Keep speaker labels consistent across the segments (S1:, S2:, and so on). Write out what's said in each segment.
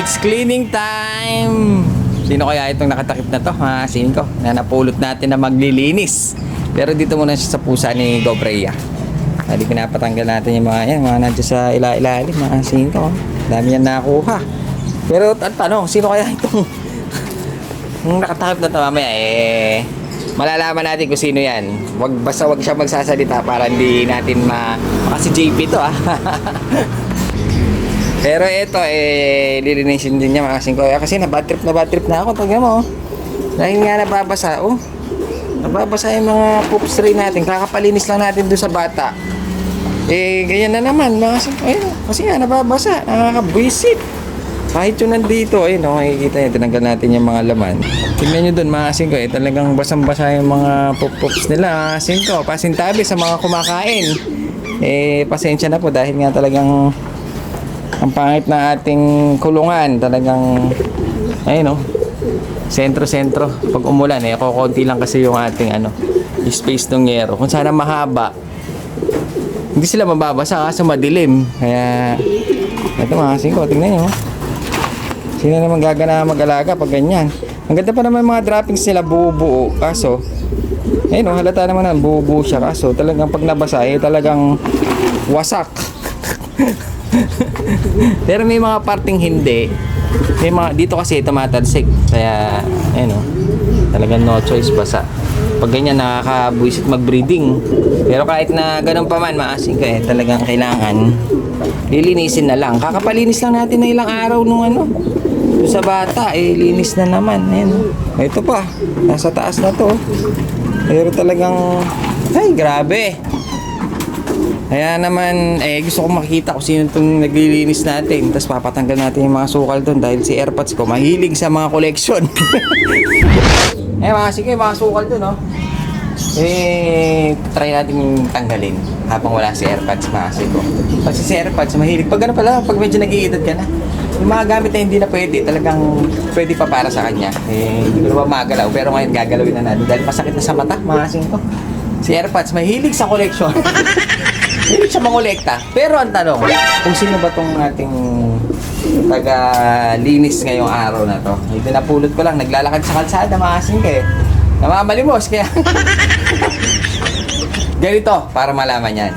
S1: It's cleaning time! Sino kaya itong nakatakip na to? Mga ko na napulot natin na maglilinis. Pero dito muna siya sa pusa ni Gobreya. Hindi pinapatanggal natin yung mga yan, mga nandiyan sa ila-ilalim, mga ko. Dami yan nakuha. Pero ang tanong, sino kaya itong nakatakip na to mamaya eh malalaman natin kung sino yan. Wag basta wag siya magsasalita para hindi natin ma kasi JP to ah. Pero ito eh lilinisin din niya mga ko kasi na bad trip na bad trip na ako tingnan mo. oh. Dahil nga nababasa oh. Nababasa yung mga poops tray natin. Kakapalinis lang natin doon sa bata. Eh, ganyan na naman mga singko. Ayun, kasi nga nababasa. Nakakabwisit. Kahit yung nandito, ayun, no, makikita nyo, tinanggal natin yung mga laman. Tingnan nyo dun, mga singko, eh, talagang basang-basa yung mga pop-pops nila, mga singko. Pasintabi sa mga kumakain. Eh, pasensya na po dahil nga talagang ang pangit na ating kulungan. Talagang, ayun, no, sentro-sentro. Pag umulan, eh, kukunti lang kasi yung ating, ano, space ng yero. Kung sana mahaba, hindi sila mababasa kaso madilim. Kaya, ito mga singko, tingnan nyo. Sino naman gagana mag-alaga pag ganyan? Ang ganda pa naman mga droppings nila buo-buo. Kaso, ayun o, halata naman na buo-buo siya. Kaso, talagang pag nabasa, eh, talagang wasak. Pero may mga parting hindi. May mga, dito kasi tumatalsik. Kaya, ayun o, talagang no choice basa. Pag ganyan, nakakabuisit mag-breeding. Pero kahit na ganun pa man, maasing ka eh, talagang kailangan lilinisin na lang. Kakapalinis lang natin na ilang araw nung ano, sa bata, eh, linis na naman. Ayan. oh. Ito pa, nasa taas na to. Pero talagang, ay, grabe. Kaya naman, eh, gusto ko makita kung sino itong naglilinis natin. Tapos papatanggal natin yung mga sukal doon dahil si AirPods ko mahilig sa mga collection. eh, mga sige, mga sukal doon, no? Eh, try natin tanggalin habang wala si AirPods mga ko. Pag si AirPods, mahilig. Pag ano pala, pag medyo nag-iedad ka na, yung mga gamit na hindi na pwede, talagang pwede pa para sa kanya. Eh, hindi ko naman magalaw, pero ngayon gagalawin na natin dahil masakit na sa mata, mga ko. Si AirPods, mahilig sa collection. Mahilig siya mangolekta. Pero ang tanong, kung sino ba tong ating taga-linis ngayong araw na to? Ito napulot ko lang, naglalakad sa kalsada, maasin ka eh. Namamalimos, kaya... Ganito, para malaman yan.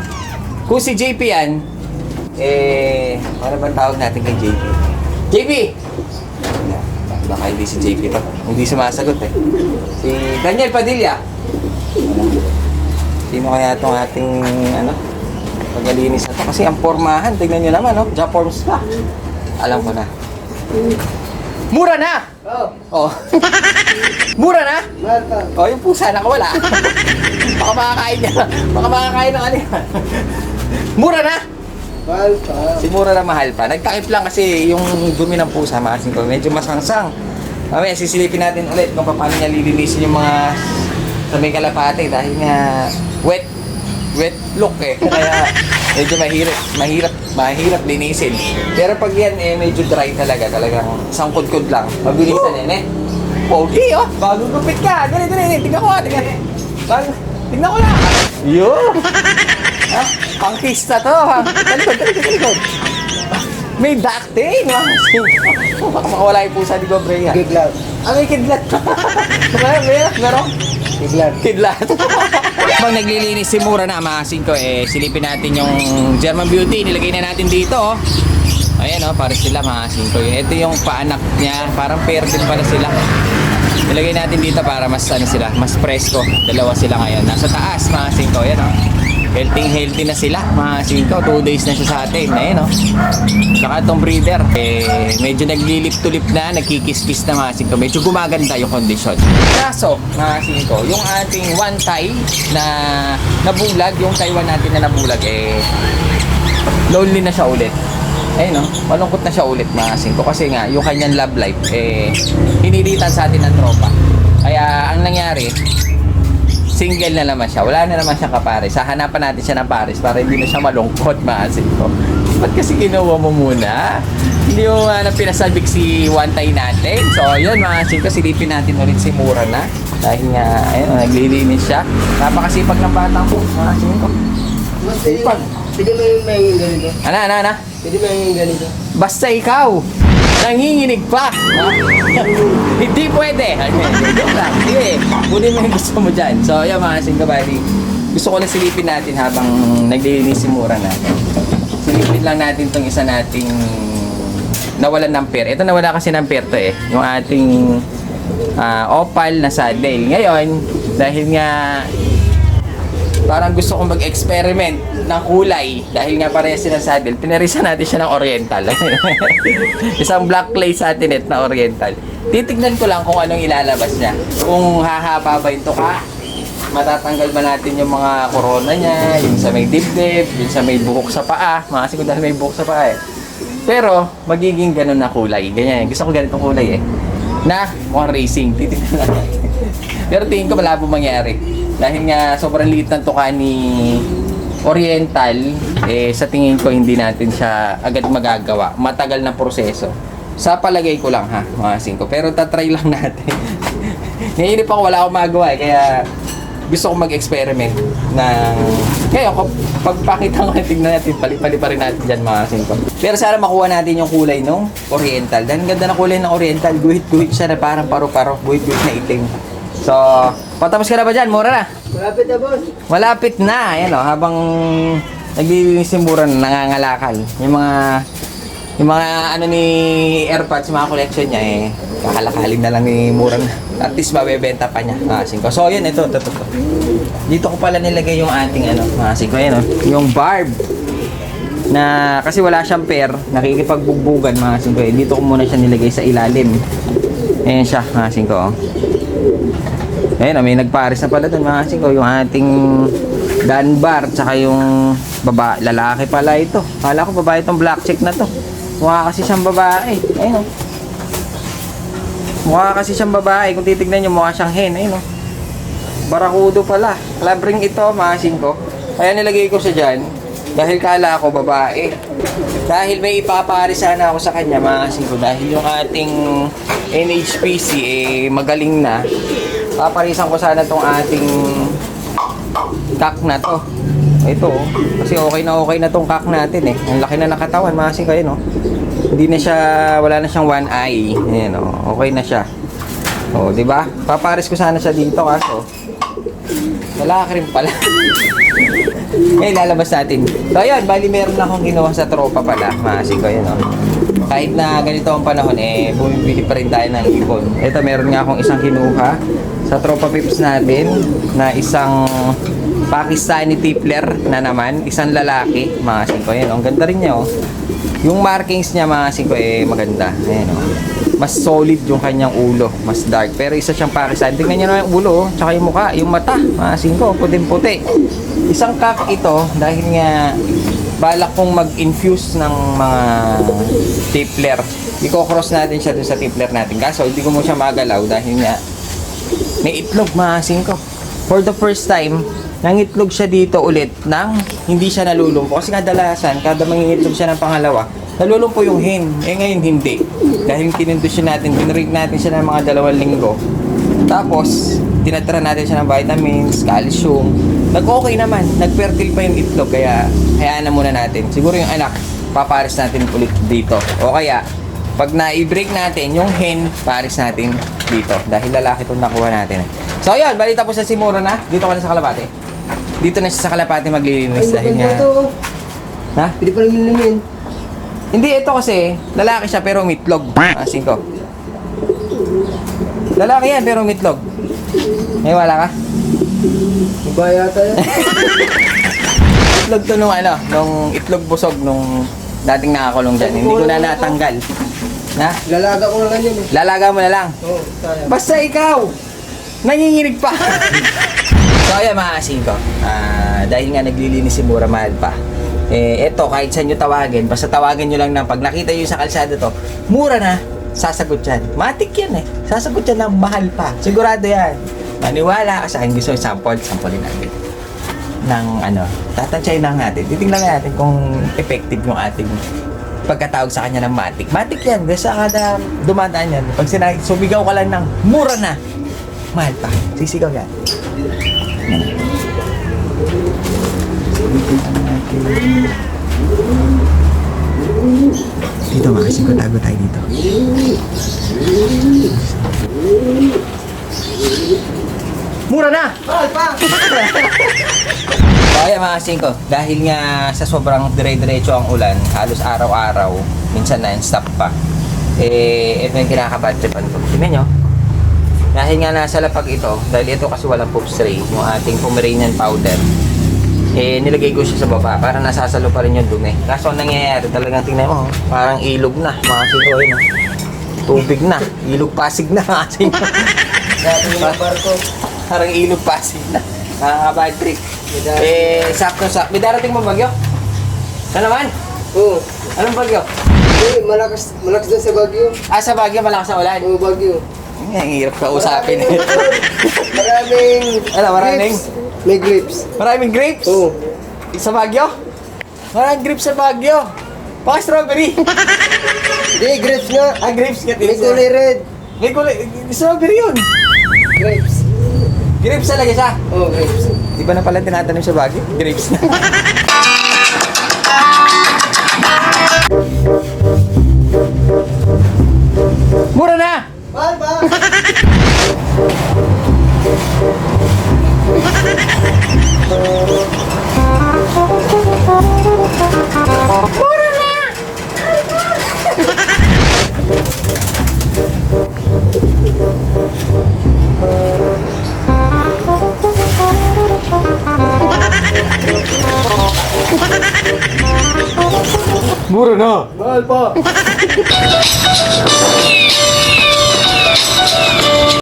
S1: Kung si JP yan, eh, ano ba tawag natin kay JP? JP! Baka hindi si JP to. Hindi sumasagot eh. Si Daniel Padilla. Sino kaya itong ating, ano, pagalinis na to? Kasi ang pormahan, tignan nyo naman, no? Jaforms pa. Alam ko na. Mura na!
S2: Oh,
S1: Oh. Mura na? Oh, yung pusa nakawala. Baka makakain niya. Baka makakain ng ano yan. Mura na!
S2: Mahal ka.
S1: Si mura na mahal pa. Nagtakip lang kasi yung dumi ng pusa, maasin ko. Medyo masangsang. Mamaya sisilipin natin ulit kung paano niya lilinisin yung mga sa may kalapate dahil nga wet wet look eh. Kaya medyo mahirap, mahirap, mahirap linisin. Pero pag yan eh medyo dry talaga, talagang sangkod-kod lang. Mabilisan yan eh. Pogi oh, bagong gupit ka. Dali, dali, dali. Tingnan ko nga, tingnan. Bago, tingnan ko lang. Yo! ha? Pangkista to ha. Talikod, talikod, talikod. May ducting. ha? Baka makawala yung pusa ni Gobrea.
S2: Giglat.
S1: Ah, may kidlat. Meron, meron, meron.
S2: Giglat.
S1: Kidlat. Pag naglilinis si Mura na maasin ko, eh, silipin natin yung German Beauty. Nilagay na natin dito, oh. Ayan, oh, para sila maasin ko. Ito yung paanak niya. Parang pair din pala sila. Nilagay natin dito para mas ano sila, mas presko. Dalawa sila ngayon. Nasa taas, maasin ko. Ayan, oh. Healthy healthy na sila, maasin ko. Two days na siya sa atin. Ayan, oh. Saka itong breeder, eh, medyo naglilip to lip na, nagkikiss-kiss na maasin ko. Medyo gumaganda yung kondisyon. Kaso, maasin ko, yung ating one tie na nabulag, yung Taiwan natin na nabulag, eh, lonely na siya ulit. Ayun no, malungkot na siya ulit maasin ko kasi nga yung kanyang love life eh hinilitan sa atin ng tropa. Kaya ang nangyari, single na naman siya. Wala na naman siya kapares. Hahanapan natin siya ng pares para hindi na siya malungkot maasin ko. Ba't kasi kinuha mo muna? Hindi mo nga na pinasabik si tie natin. So yun maasin ko, silipin natin ulit si Mura na. Dahil nga, ayun, naglilinis siya. Napakasipag ng batang po, maasin ko.
S2: Pag, pwede mo yung may ganito.
S1: Ana, ana, ana.
S2: Pwede mo yung ganito.
S1: Basta ikaw. Nanginginig pa. Hindi pwede. Joke lang. Kunin mo yung gusto mo dyan. So, yan mga kasing kabali. Gusto ko na silipin natin habang naglilinis si Mura natin. Silipin lang natin tong isa nating nawalan ng pair. Ito nawala kasi ng pair to eh. Yung ating ah, opal na saddle. Ngayon, dahil nga parang gusto kong mag-experiment ng kulay dahil nga parehas sila sa saddle, pinarisan natin siya ng oriental. Isang black clay satinette na oriental. Titignan ko lang kung anong ilalabas niya. Kung hahaba ba yung tuka, matatanggal ba natin yung mga corona niya, yung sa may dibdib, yung sa may buhok sa paa. Mga kasi dahil may buhok sa paa eh. Pero, magiging ganun na kulay. Ganyan. Gusto ko ganitong kulay eh. Na, mukhang racing. Titignan natin. Pero tingin ko malabo mangyari. Dahil nga sobrang liit ng tuka ni Oriental, eh sa tingin ko hindi natin siya agad magagawa. Matagal na proseso. Sa palagay ko lang ha, mga singko. Pero tatry lang natin. Ngayon pa wala akong magawa eh, kaya gusto ko mag-experiment na ngayon, pagpakita ko na tignan natin, pali-pali pa rin natin dyan mga singko. Pero sana makuha natin yung kulay nung Oriental. Dahil ganda ng kulay ng Oriental, guhit-guhit siya na parang paro-paro, guhit-guhit na itim. So, patapos ka na ba dyan? Mura na.
S2: Malapit na, boss.
S1: Malapit na. Ayan o, habang naglilinis si Mura na nangangalakal. Yung mga yung mga ano ni AirPods, mga collection niya eh, kakalakalin na lang ni Murang. At least mabebenta pa niya. Ah, singko. So, yun, ito, ito, ito, ito. Dito ko pala nilagay yung ating ano, mga singko, ayan o, yung barb na kasi wala siyang pair, nakikipagbubugan mga singko. Eh. Dito ko muna siya nilagay sa ilalim. Ayan siya, mga singko. Oh. Ayun, may nagpares na pala doon mga singko. Yung ating Dunbar, tsaka yung baba, lalaki pala ito. Kala ko babae itong black chick na to. Mukha kasi siyang babae. Ayun oh. Mukha kasi siyang babae. Kung titignan nyo, mukha siyang hen. Ayun oh. Barakudo pala. Labring ito, mga singko. Kaya nilagay ko siya dyan. Dahil kala ko babae. Dahil may ipapari sana ako sa kanya, mga singko. Dahil yung ating NHPC, eh, magaling na. Paparisan ko sana tong ating kak na to. Ito, oh. kasi okay na okay na tong kak natin eh. Ang laki na ng katawan, mga singko, yun oh. Hindi na siya, wala na siyang one eye. Ayan oh, okay na siya. Oh, di ba? Paparis ko sana siya dito kaso lalaki rin pala. Ngayon, lalabas natin. So, ayun, bali meron na akong ginawa sa tropa pala. Maasig ko yun. Kahit na ganito ang panahon, eh, bumibili pa rin tayo ng ibon. Ito, meron nga akong isang kinuha sa tropa pips natin na isang Pakistani tipler na naman, isang lalaki, mga singko. Yan, oh. ang ganda rin niya, oh. Yung markings niya, mga singko, eh, maganda. Ayan, oh. Mas solid yung kanyang ulo, mas dark. Pero isa siyang Pakistani. Tingnan niyo naman yung ulo, oh. Tsaka yung mukha, yung mata, mga singko, puting-puti. Isang kak ito, dahil nga balak kong mag-infuse ng mga tipler. Iko-cross natin siya dun sa tipler natin. Kaso, hindi ko mo siya magalaw dahil nga may itlog mga singko. For the first time, nangitlog siya dito ulit nang hindi siya nalulumpo. Kasi kadalasan, kada mangingitlog siya ng pangalawa, nalulumpo yung hen. Eh ngayon hindi. Dahil kinindusyon natin, binrig natin siya ng mga dalawang linggo. Tapos, tinatira natin siya ng vitamins, calcium. Nag-okay naman. Nag-fertile pa yung itlog. Kaya, hayaan na muna natin. Siguro yung anak, papares natin ulit dito. O kaya, pag na-break natin, yung hen, pares natin dito. Dahil lalaki itong nakuha natin. So, yun. Bali tapos na si Mura na. Dito ka na sa Kalapate. Dito na siya sa Kalapate maglilinis.
S2: Ay,
S1: Dahil nga...
S2: to.
S1: Ha?
S2: Pwede pa rin linamin.
S1: Hindi, ito kasi, lalaki siya pero mitlog. Ah, singko. Lalaki yan pero mitlog. May wala ka?
S2: Iba yata yan.
S1: Itlog to nung ano, nung itlog busog nung dating nakakulong dyan. Hindi ko na natanggal. Na?
S2: Lalaga ko na lang yun eh.
S1: Lalaga mo na lang.
S2: Oo, sayang.
S1: Basta ikaw, nanginginig pa. so ayan mga singko, ah, dahil nga naglilinis si Mura mahal pa. Eh, eto, kahit saan nyo tawagin, basta tawagan nyo lang na pag nakita nyo sa kalsada to, mura na, sasagot yan. Matik yan eh. Sasagot yan ng mahal pa. Sigurado yan. Maniwala ka sa akin. Gusto sample, sample natin. Ng ano, tatansyahin lang natin. Titingnan natin kung effective yung ating pagkatawag sa kanya ng matik. Matik yan. Basta kada dumadaan yan. Pag sinabi, sumigaw ka lang ng mura na, mahal pa. Sisigaw yan. Yan. Dito mga kasi. Maasin ko, tago tayo dito. Mura na!
S2: Mahal pa!
S1: Kaya mga singko, dahil nga sa sobrang dire-diretso ang ulan, halos araw-araw, minsan non-stop pa, eh, ito yung kinakabatripan ko. Tingnan nyo. Dahil nga nasa lapag ito, dahil ito kasi walang poop stray, yung ating Pomeranian powder, eh, nilagay ko siya sa baba para nasasalo pa rin yung dumi. Kaso ang nangyayari talagang tingnan mo, parang ilog na, mga singko, yun, oh. Tubig na, ilog pasig na, mga singko.
S2: Dati yung barko.
S1: Parang ilog pasig na. Nakaka-bad trip. Eh, sakto sa... May darating mo bagyo? Ano naman?
S2: Oo.
S1: Anong bagyo?
S2: Eh, malakas, malakas doon sa Baguio.
S1: Ah, sa Bagyo, malakas ang ulan.
S2: Oo, Baguio.
S1: Ang hirap ka usapin.
S2: Maraming...
S1: Ano, maraming?
S2: grapes. May grapes.
S1: Maraming grapes?
S2: Oo.
S1: Sa Bagyo? Maraming grapes sa Bagyo. Baka strawberry.
S2: Hindi, grapes nga.
S1: ah, grapes ka
S2: May kulay red.
S1: May kulay. Strawberry yun.
S2: Grapes.
S1: Grapes talaga siya.
S2: Oo, grapes.
S1: Di ba na pala tinatanong sa Bagyo? Grapes na. Mura na!
S2: Mahal pa!